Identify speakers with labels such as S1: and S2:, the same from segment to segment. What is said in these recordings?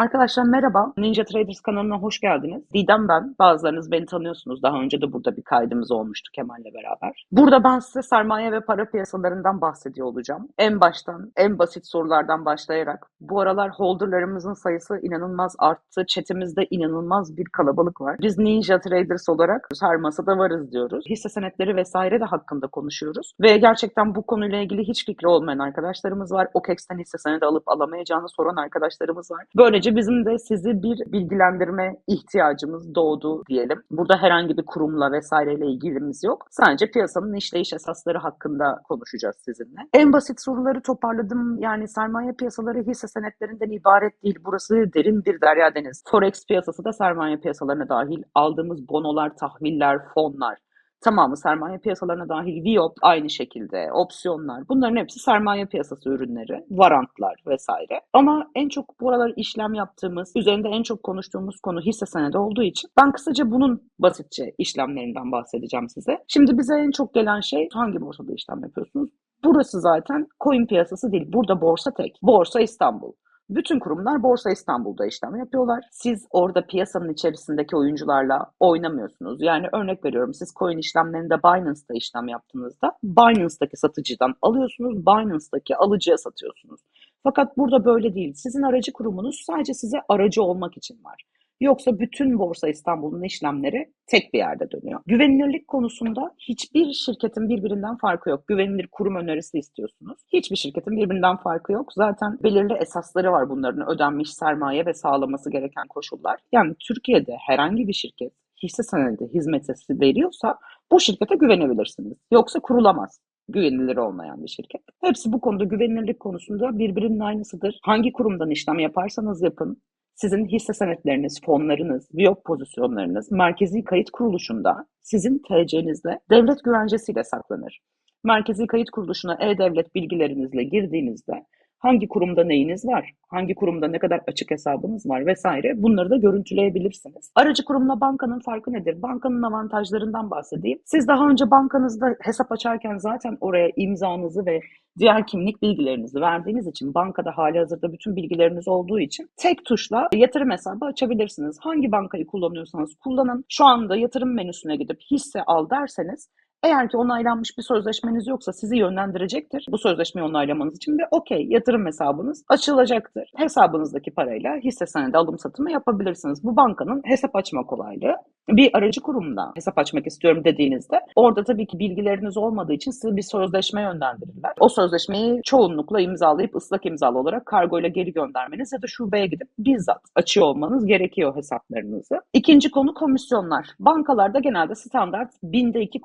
S1: Arkadaşlar merhaba. Ninja Traders kanalına hoş geldiniz. Didem ben. Bazılarınız beni tanıyorsunuz. Daha önce de burada bir kaydımız olmuştu Kemal'le beraber. Burada ben size sermaye ve para piyasalarından bahsediyor olacağım. En baştan, en basit sorulardan başlayarak. Bu aralar holderlarımızın sayısı inanılmaz arttı. Chatimizde inanılmaz bir kalabalık var. Biz Ninja Traders olarak her masada varız diyoruz. Hisse senetleri vesaire de hakkında konuşuyoruz. Ve gerçekten bu konuyla ilgili hiç fikri olmayan arkadaşlarımız var. OKEX'ten hisse senedi alıp alamayacağını soran arkadaşlarımız var. Böylece bizim de sizi bir bilgilendirme ihtiyacımız doğdu diyelim. Burada herhangi bir kurumla vesaireyle ilgilimiz yok. Sadece piyasanın işleyiş esasları hakkında konuşacağız sizinle. En basit soruları toparladım. Yani sermaye piyasaları hisse senetlerinden ibaret değil. Burası derin bir derya deniz. Forex piyasası da sermaye piyasalarına dahil. Aldığımız bonolar, tahviller, fonlar, Tamamı sermaye piyasalarına dahil VIOP aynı şekilde, opsiyonlar bunların hepsi sermaye piyasası ürünleri, varantlar vesaire. Ama en çok bu aralar işlem yaptığımız, üzerinde en çok konuştuğumuz konu hisse senedi olduğu için ben kısaca bunun basitçe işlemlerinden bahsedeceğim size. Şimdi bize en çok gelen şey hangi borsada işlem yapıyorsunuz? Burası zaten coin piyasası değil. Burada borsa tek. Borsa İstanbul. Bütün kurumlar Borsa İstanbul'da işlem yapıyorlar. Siz orada piyasanın içerisindeki oyuncularla oynamıyorsunuz. Yani örnek veriyorum siz coin işlemlerinde Binance'da işlem yaptığınızda Binance'daki satıcıdan alıyorsunuz, Binance'daki alıcıya satıyorsunuz. Fakat burada böyle değil. Sizin aracı kurumunuz sadece size aracı olmak için var. Yoksa bütün Borsa İstanbul'un işlemleri tek bir yerde dönüyor. Güvenilirlik konusunda hiçbir şirketin birbirinden farkı yok. Güvenilir kurum önerisi istiyorsunuz. Hiçbir şirketin birbirinden farkı yok. Zaten belirli esasları var bunların ödenmiş sermaye ve sağlaması gereken koşullar. Yani Türkiye'de herhangi bir şirket hisse senedi hizmetesi veriyorsa bu şirkete güvenebilirsiniz. Yoksa kurulamaz güvenilir olmayan bir şirket. Hepsi bu konuda güvenilirlik konusunda birbirinin aynısıdır. Hangi kurumdan işlem yaparsanız yapın, sizin hisse senetleriniz, fonlarınız, biyop pozisyonlarınız merkezi kayıt kuruluşunda sizin TC'nizde devlet güvencesiyle saklanır. Merkezi kayıt kuruluşuna e-devlet bilgilerinizle girdiğinizde hangi kurumda neyiniz var, hangi kurumda ne kadar açık hesabınız var vesaire bunları da görüntüleyebilirsiniz. Aracı kurumla bankanın farkı nedir? Bankanın avantajlarından bahsedeyim. Siz daha önce bankanızda hesap açarken zaten oraya imzanızı ve diğer kimlik bilgilerinizi verdiğiniz için bankada hali hazırda bütün bilgileriniz olduğu için tek tuşla yatırım hesabı açabilirsiniz. Hangi bankayı kullanıyorsanız kullanın. Şu anda yatırım menüsüne gidip hisse al derseniz eğer ki onaylanmış bir sözleşmeniz yoksa sizi yönlendirecektir bu sözleşmeyi onaylamanız için ve okey yatırım hesabınız açılacaktır. Hesabınızdaki parayla hisse senedi alım satımı yapabilirsiniz. Bu bankanın hesap açma kolaylığı. Bir aracı kurumda hesap açmak istiyorum dediğinizde orada tabii ki bilgileriniz olmadığı için sizi bir sözleşme yönlendirirler. O sözleşmeyi çoğunlukla imzalayıp ıslak imzalı olarak kargo ile geri göndermeniz ya da şubeye gidip bizzat açıyor olmanız gerekiyor hesaplarınızı. İkinci konu komisyonlar. Bankalarda genelde standart binde iki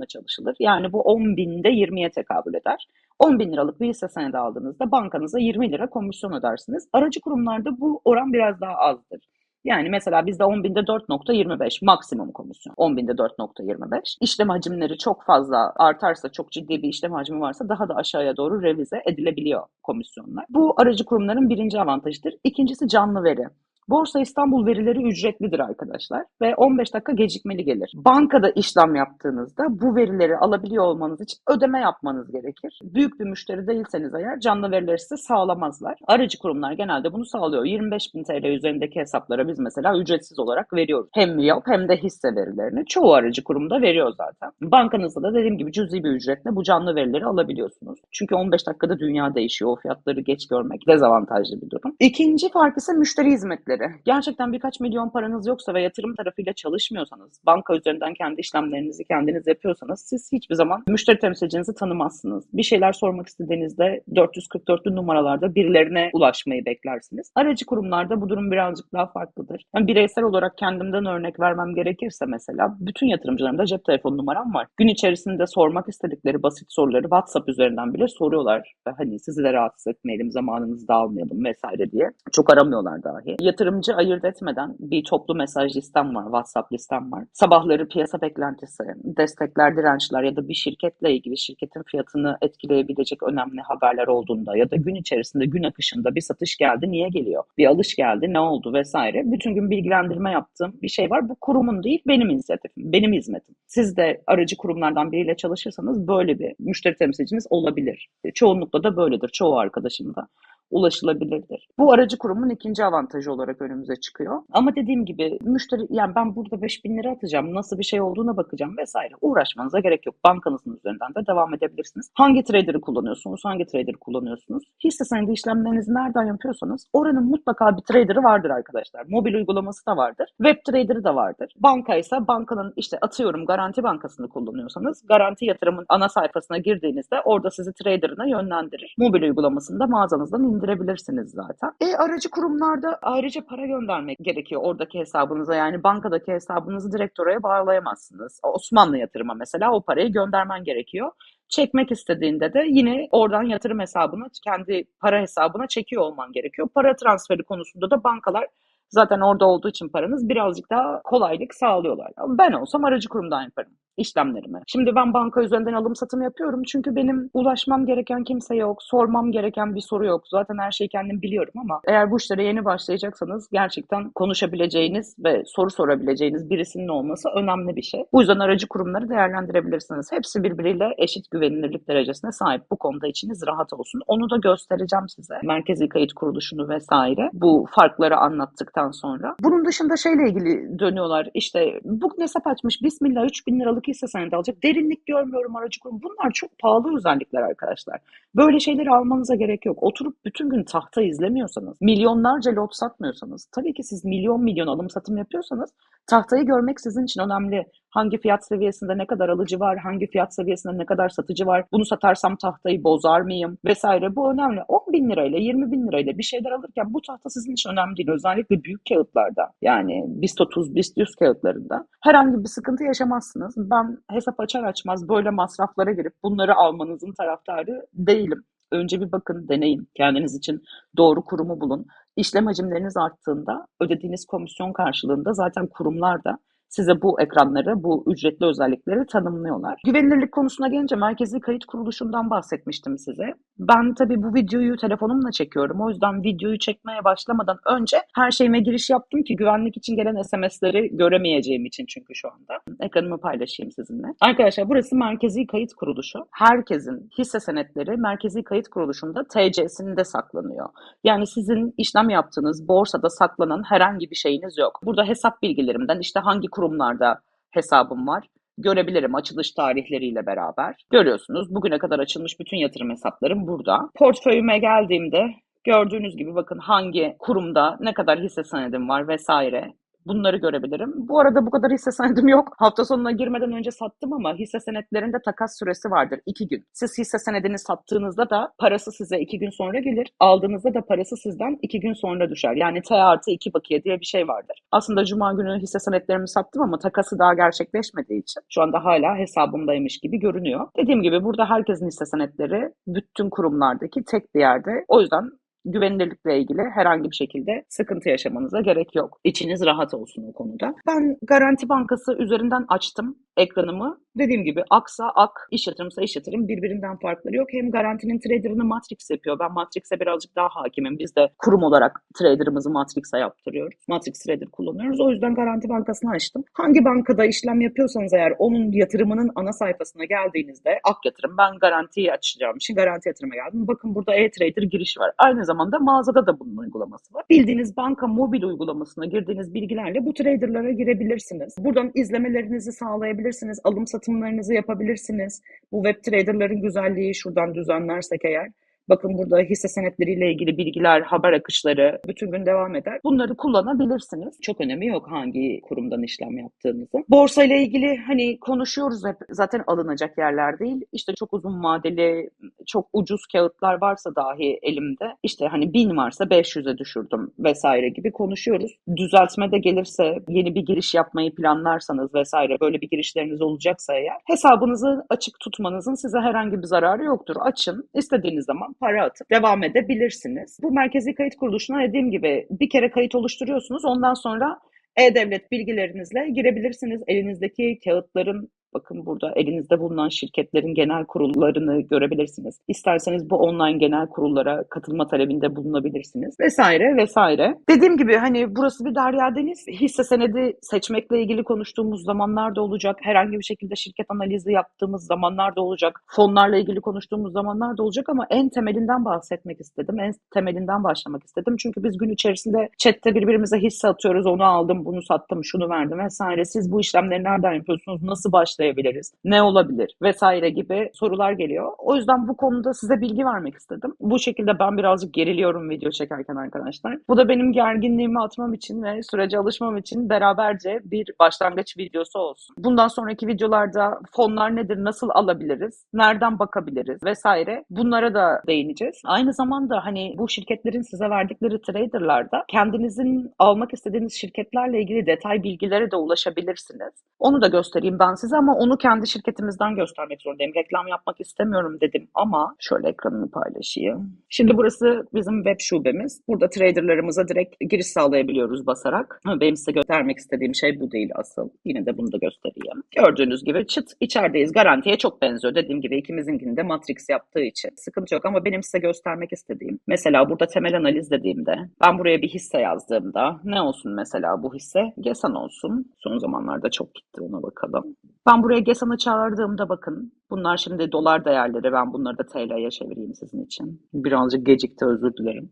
S1: komisyonla çalışılır. Yani bu 10 binde 20'ye tekabül eder. 10 bin liralık bir hisse senedi aldığınızda bankanıza 20 lira komisyon ödersiniz. Aracı kurumlarda bu oran biraz daha azdır. Yani mesela bizde 10 binde 4.25 maksimum komisyon. 10 binde 4.25. İşlem hacimleri çok fazla artarsa, çok ciddi bir işlem hacmi varsa daha da aşağıya doğru revize edilebiliyor komisyonlar. Bu aracı kurumların birinci avantajıdır. İkincisi canlı veri. Borsa İstanbul verileri ücretlidir arkadaşlar ve 15 dakika gecikmeli gelir. Bankada işlem yaptığınızda bu verileri alabiliyor olmanız için ödeme yapmanız gerekir. Büyük bir müşteri değilseniz eğer canlı verileri size sağlamazlar. Aracı kurumlar genelde bunu sağlıyor. 25 bin TL üzerindeki hesaplara biz mesela ücretsiz olarak veriyoruz. Hem MIOP hem de hisse verilerini. Çoğu aracı kurumda veriyor zaten. Bankanızda da dediğim gibi cüzi bir ücretle bu canlı verileri alabiliyorsunuz. Çünkü 15 dakikada dünya değişiyor. O fiyatları geç görmek dezavantajlı bir durum. İkinci fark ise müşteri hizmetleri hizmetleri. Gerçekten birkaç milyon paranız yoksa ve yatırım tarafıyla çalışmıyorsanız, banka üzerinden kendi işlemlerinizi kendiniz yapıyorsanız siz hiçbir zaman müşteri temsilcinizi tanımazsınız. Bir şeyler sormak istediğinizde 444'lü numaralarda birilerine ulaşmayı beklersiniz. Aracı kurumlarda bu durum birazcık daha farklıdır. Yani bireysel olarak kendimden örnek vermem gerekirse mesela bütün yatırımcılarımda cep telefonu numaram var. Gün içerisinde sormak istedikleri basit soruları WhatsApp üzerinden bile soruyorlar. Hani sizi de rahatsız etmeyelim, zamanınızı da almayalım vesaire diye. Çok aramıyorlar dahi. Yatırım yatırımcı ayırt etmeden bir toplu mesaj listem var, WhatsApp listem var. Sabahları piyasa beklentisi, destekler, dirençler ya da bir şirketle ilgili şirketin fiyatını etkileyebilecek önemli haberler olduğunda ya da gün içerisinde, gün akışında bir satış geldi, niye geliyor? Bir alış geldi, ne oldu vesaire. Bütün gün bilgilendirme yaptığım bir şey var. Bu kurumun değil, benim inisiyatifim, benim hizmetim. Siz de aracı kurumlardan biriyle çalışırsanız böyle bir müşteri temsilciniz olabilir. Çoğunlukla da böyledir, çoğu arkadaşım da ulaşılabilirdir. Bu aracı kurumun ikinci avantajı olarak önümüze çıkıyor. Ama dediğim gibi müşteri yani ben burada 5000 lira atacağım nasıl bir şey olduğuna bakacağım vesaire uğraşmanıza gerek yok. Bankanızın üzerinden de devam edebilirsiniz. Hangi trader'ı kullanıyorsunuz? Hangi trader'ı kullanıyorsunuz? Hisse senedi işlemlerinizi nereden yapıyorsanız oranın mutlaka bir trader'ı vardır arkadaşlar. Mobil uygulaması da vardır. Web trader'ı da vardır. Banka ise bankanın işte atıyorum Garanti Bankası'nı kullanıyorsanız Garanti Yatırım'ın ana sayfasına girdiğinizde orada sizi trader'ına yönlendirir. Mobil uygulamasını da mağazanızdan indirebilirsiniz zaten. E aracı kurumlarda ayrıca para göndermek gerekiyor oradaki hesabınıza. Yani bankadaki hesabınızı direkt oraya bağlayamazsınız. Osmanlı yatırıma mesela o parayı göndermen gerekiyor. Çekmek istediğinde de yine oradan yatırım hesabına, kendi para hesabına çekiyor olman gerekiyor. Para transferi konusunda da bankalar zaten orada olduğu için paranız birazcık daha kolaylık sağlıyorlar. Ben olsam aracı kurumdan yaparım işlemlerimi. Şimdi ben banka üzerinden alım satım yapıyorum çünkü benim ulaşmam gereken kimse yok, sormam gereken bir soru yok. Zaten her şeyi kendim biliyorum ama eğer bu işlere yeni başlayacaksanız gerçekten konuşabileceğiniz ve soru sorabileceğiniz birisinin olması önemli bir şey. Bu yüzden aracı kurumları değerlendirebilirsiniz. Hepsi birbiriyle eşit güvenilirlik derecesine sahip. Bu konuda içiniz rahat olsun. Onu da göstereceğim size. Merkezi kayıt kuruluşunu vesaire. Bu farkları anlattıktan sonra. Bunun dışında şeyle ilgili dönüyorlar. İşte bu hesap açmış Bismillah 3000 liralık hisse senedi alacak. Derinlik görmüyorum aracı kurum. Bunlar çok pahalı özellikler arkadaşlar. Böyle şeyleri almanıza gerek yok. Oturup bütün gün tahta izlemiyorsanız, milyonlarca lot satmıyorsanız, tabii ki siz milyon milyon alım satım yapıyorsanız tahtayı görmek sizin için önemli. Hangi fiyat seviyesinde ne kadar alıcı var, hangi fiyat seviyesinde ne kadar satıcı var, bunu satarsam tahtayı bozar mıyım vesaire bu önemli. 10 bin lirayla 20 bin lirayla bir şeyler alırken bu tahta sizin için önemli değil. Özellikle büyük kağıtlarda yani BIST 30, BIST 100 kağıtlarında herhangi bir sıkıntı yaşamazsınız. Ben hesap açar açmaz böyle masraflara girip bunları almanızın taraftarı değilim. Önce bir bakın, deneyin. Kendiniz için doğru kurumu bulun. İşlem hacimleriniz arttığında ödediğiniz komisyon karşılığında zaten kurumlar da size bu ekranları, bu ücretli özellikleri tanımlıyorlar. Güvenilirlik konusuna gelince merkezi kayıt kuruluşundan bahsetmiştim size. Ben tabii bu videoyu telefonumla çekiyorum. O yüzden videoyu çekmeye başlamadan önce her şeyime giriş yaptım ki güvenlik için gelen SMS'leri göremeyeceğim için çünkü şu anda. Ekranımı paylaşayım sizinle. Arkadaşlar burası merkezi kayıt kuruluşu. Herkesin hisse senetleri merkezi kayıt kuruluşunda TC'sinde saklanıyor. Yani sizin işlem yaptığınız borsada saklanan herhangi bir şeyiniz yok. Burada hesap bilgilerimden işte hangi kurumlarda hesabım var görebilirim açılış tarihleriyle beraber. Görüyorsunuz bugüne kadar açılmış bütün yatırım hesaplarım burada. Portföyüme geldiğimde gördüğünüz gibi bakın hangi kurumda ne kadar hisse senedim var vesaire. Bunları görebilirim. Bu arada bu kadar hisse senedim yok. Hafta sonuna girmeden önce sattım ama hisse senetlerinde takas süresi vardır. iki gün. Siz hisse senedini sattığınızda da parası size iki gün sonra gelir. Aldığınızda da parası sizden iki gün sonra düşer. Yani T artı iki bakiye diye bir şey vardır. Aslında cuma günü hisse senetlerimi sattım ama takası daha gerçekleşmediği için şu anda hala hesabımdaymış gibi görünüyor. Dediğim gibi burada herkesin hisse senetleri bütün kurumlardaki tek bir yerde. O yüzden güvenilirlikle ilgili herhangi bir şekilde sıkıntı yaşamanıza gerek yok. İçiniz rahat olsun o konuda. Ben Garanti Bankası üzerinden açtım ekranımı. Dediğim gibi aksa ak, iş yatırımsa iş yatırım birbirinden farkları yok. Hem garantinin traderını Matrix yapıyor. Ben Matrix'e birazcık daha hakimim. Biz de kurum olarak traderımızı Matrix'e yaptırıyoruz. Matrix Trader kullanıyoruz. O yüzden Garanti Bankası'nı açtım. Hangi bankada işlem yapıyorsanız eğer onun yatırımının ana sayfasına geldiğinizde ak yatırım ben garantiyi açacağım için garanti yatırıma geldim. Bakın burada e-trader giriş var. Aynı zamanda mağazada da bunun uygulaması var. Bildiğiniz banka mobil uygulamasına girdiğiniz bilgilerle bu traderlara girebilirsiniz. Buradan izlemelerinizi sağlayabilirsiniz. Alım satımlarınızı yapabilirsiniz. Bu web traderların güzelliği şuradan düzenlersek eğer Bakın burada hisse senetleriyle ilgili bilgiler, haber akışları bütün gün devam eder. Bunları kullanabilirsiniz. Çok önemi yok hangi kurumdan işlem yaptığınızı. Borsa ile ilgili hani konuşuyoruz hep zaten alınacak yerler değil. İşte çok uzun vadeli, çok ucuz kağıtlar varsa dahi elimde işte hani 1000 varsa 500'e düşürdüm vesaire gibi konuşuyoruz. Düzeltme de gelirse yeni bir giriş yapmayı planlarsanız vesaire böyle bir girişleriniz olacaksa eğer hesabınızı açık tutmanızın size herhangi bir zararı yoktur. Açın istediğiniz zaman para atıp devam edebilirsiniz. Bu merkezi kayıt kuruluşuna dediğim gibi bir kere kayıt oluşturuyorsunuz. Ondan sonra e-Devlet bilgilerinizle girebilirsiniz. Elinizdeki kağıtların Bakın burada elinizde bulunan şirketlerin genel kurullarını görebilirsiniz. İsterseniz bu online genel kurullara katılma talebinde bulunabilirsiniz vesaire vesaire. Dediğim gibi hani burası bir derya deniz. Hisse senedi seçmekle ilgili konuştuğumuz zamanlar da olacak. Herhangi bir şekilde şirket analizi yaptığımız zamanlar da olacak. Fonlarla ilgili konuştuğumuz zamanlar da olacak ama en temelinden bahsetmek istedim. En temelinden başlamak istedim. Çünkü biz gün içerisinde chatte birbirimize hisse atıyoruz. Onu aldım, bunu sattım, şunu verdim vesaire. Siz bu işlemleri nereden yapıyorsunuz? Nasıl başlayabiliriz? Ne olabilir? Vesaire gibi sorular geliyor. O yüzden bu konuda size bilgi vermek istedim. Bu şekilde ben birazcık geriliyorum video çekerken arkadaşlar. Bu da benim gerginliğimi atmam için ve sürece alışmam için beraberce bir başlangıç videosu olsun. Bundan sonraki videolarda fonlar nedir, nasıl alabiliriz, nereden bakabiliriz vesaire bunlara da değineceğiz. Aynı zamanda hani bu şirketlerin size verdikleri traderlarda kendinizin almak istediğiniz şirketlerle ilgili detay bilgilere de ulaşabilirsiniz. Onu da göstereyim ben size ama onu kendi şirketimizden göstermek zorundayım. Reklam yapmak istemiyorum dedim ama şöyle ekranımı paylaşayım. Şimdi burası bizim web şubemiz. Burada traderlarımıza direkt giriş sağlayabiliyoruz basarak. Ama benim size göstermek istediğim şey bu değil asıl. Yine de bunu da göstereyim. Gördüğünüz gibi çıt içerideyiz. Garantiye çok benziyor. Dediğim gibi ikimizinkini de Matrix yaptığı için sıkıntı yok ama benim size göstermek istediğim mesela burada temel analiz dediğimde ben buraya bir hisse yazdığımda ne olsun mesela bu hisse? Gesan olsun. Son zamanlarda çok gitti ona bakalım. Ben buraya Gesan'ı çağırdığımda bakın bunlar şimdi dolar değerleri ben bunları da TL'ye çevireyim sizin için. Birazcık gecikti özür dilerim.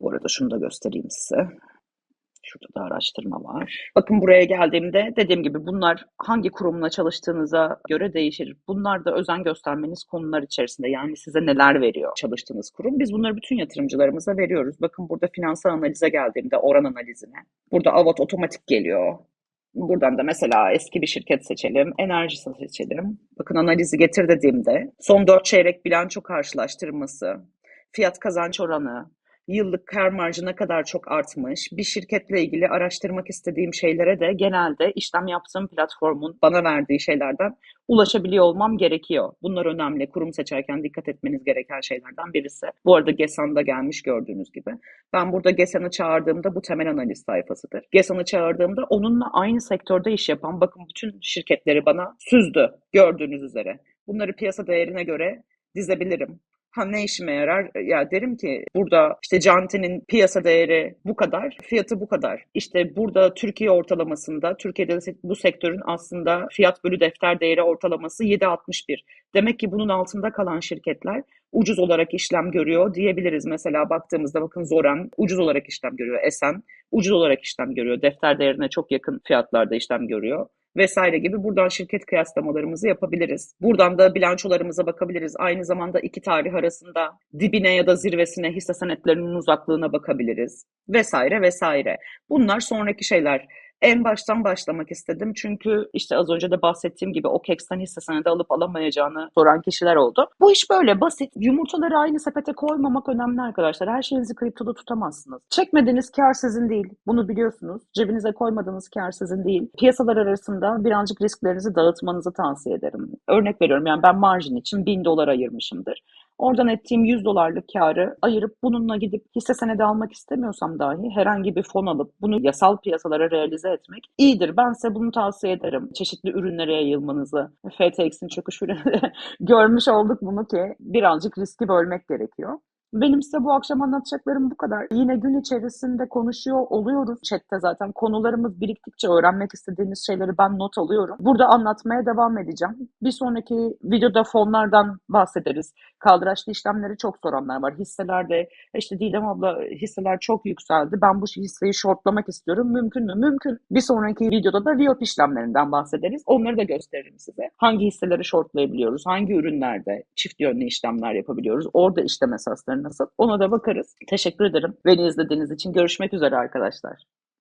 S1: Bu arada şunu da göstereyim size. Şurada da araştırma var. Bakın buraya geldiğimde dediğim gibi bunlar hangi kurumla çalıştığınıza göre değişir. Bunlar da özen göstermeniz konular içerisinde. Yani size neler veriyor çalıştığınız kurum. Biz bunları bütün yatırımcılarımıza veriyoruz. Bakın burada finansal analize geldiğimde oran analizine. Burada AVAT otomatik geliyor. Buradan da mesela eski bir şirket seçelim, enerji seçelim. Bakın analizi getir dediğimde son 4 çeyrek bilanço karşılaştırması, fiyat kazanç oranı, yıllık kar marjı ne kadar çok artmış, bir şirketle ilgili araştırmak istediğim şeylere de genelde işlem yaptığım platformun bana verdiği şeylerden ulaşabiliyor olmam gerekiyor. Bunlar önemli. Kurum seçerken dikkat etmeniz gereken şeylerden birisi. Bu arada GESAN'da gelmiş gördüğünüz gibi. Ben burada GESAN'ı çağırdığımda bu temel analiz sayfasıdır. GESAN'ı çağırdığımda onunla aynı sektörde iş yapan bakın bütün şirketleri bana süzdü gördüğünüz üzere. Bunları piyasa değerine göre dizebilirim. Ha ne işime yarar? Ya derim ki burada işte Canti'nin piyasa değeri bu kadar, fiyatı bu kadar. İşte burada Türkiye ortalamasında, Türkiye'de de bu sektörün aslında fiyat bölü defter değeri ortalaması 7.61. Demek ki bunun altında kalan şirketler ucuz olarak işlem görüyor diyebiliriz. Mesela baktığımızda bakın Zoran ucuz olarak işlem görüyor. Esen ucuz olarak işlem görüyor. Defter değerine çok yakın fiyatlarda işlem görüyor vesaire gibi buradan şirket kıyaslamalarımızı yapabiliriz. Buradan da bilançolarımıza bakabiliriz. Aynı zamanda iki tarih arasında dibine ya da zirvesine hisse senetlerinin uzaklığına bakabiliriz vesaire vesaire. Bunlar sonraki şeyler. En baştan başlamak istedim çünkü işte az önce de bahsettiğim gibi OKEX'ten hisse senedi alıp alamayacağını soran kişiler oldu. Bu iş böyle basit. Yumurtaları aynı sepete koymamak önemli arkadaşlar. Her şeyinizi kriptoda tutamazsınız. Çekmediğiniz kar sizin değil. Bunu biliyorsunuz. Cebinize koymadığınız kar sizin değil. Piyasalar arasında birazcık risklerinizi dağıtmanızı tavsiye ederim. Örnek veriyorum yani ben marjin için 1000 dolar ayırmışımdır. Oradan ettiğim 100 dolarlık karı ayırıp bununla gidip hisse senedi almak istemiyorsam dahi herhangi bir fon alıp bunu yasal piyasalara realize etmek iyidir. Ben size bunu tavsiye ederim. Çeşitli ürünlere yayılmanızı. FTX'in çöküş ürünü görmüş olduk bunu ki birazcık riski bölmek gerekiyor. Benim size bu akşam anlatacaklarım bu kadar. Yine gün içerisinde konuşuyor oluyoruz chatte zaten. Konularımız biriktikçe öğrenmek istediğiniz şeyleri ben not alıyorum. Burada anlatmaya devam edeceğim. Bir sonraki videoda fonlardan bahsederiz. Kaldıraçlı işlemleri çok soranlar var. Hisselerde işte Didem abla hisseler çok yükseldi. Ben bu hisseyi shortlamak istiyorum. Mümkün mü? Mümkün. Bir sonraki videoda da VIOP işlemlerinden bahsederiz. Onları da gösteririm size. Hangi hisseleri shortlayabiliyoruz? Hangi ürünlerde çift yönlü işlemler yapabiliyoruz? Orada işlem esaslarını nasıl? Ona da bakarız. Teşekkür ederim. Beni izlediğiniz için görüşmek üzere arkadaşlar.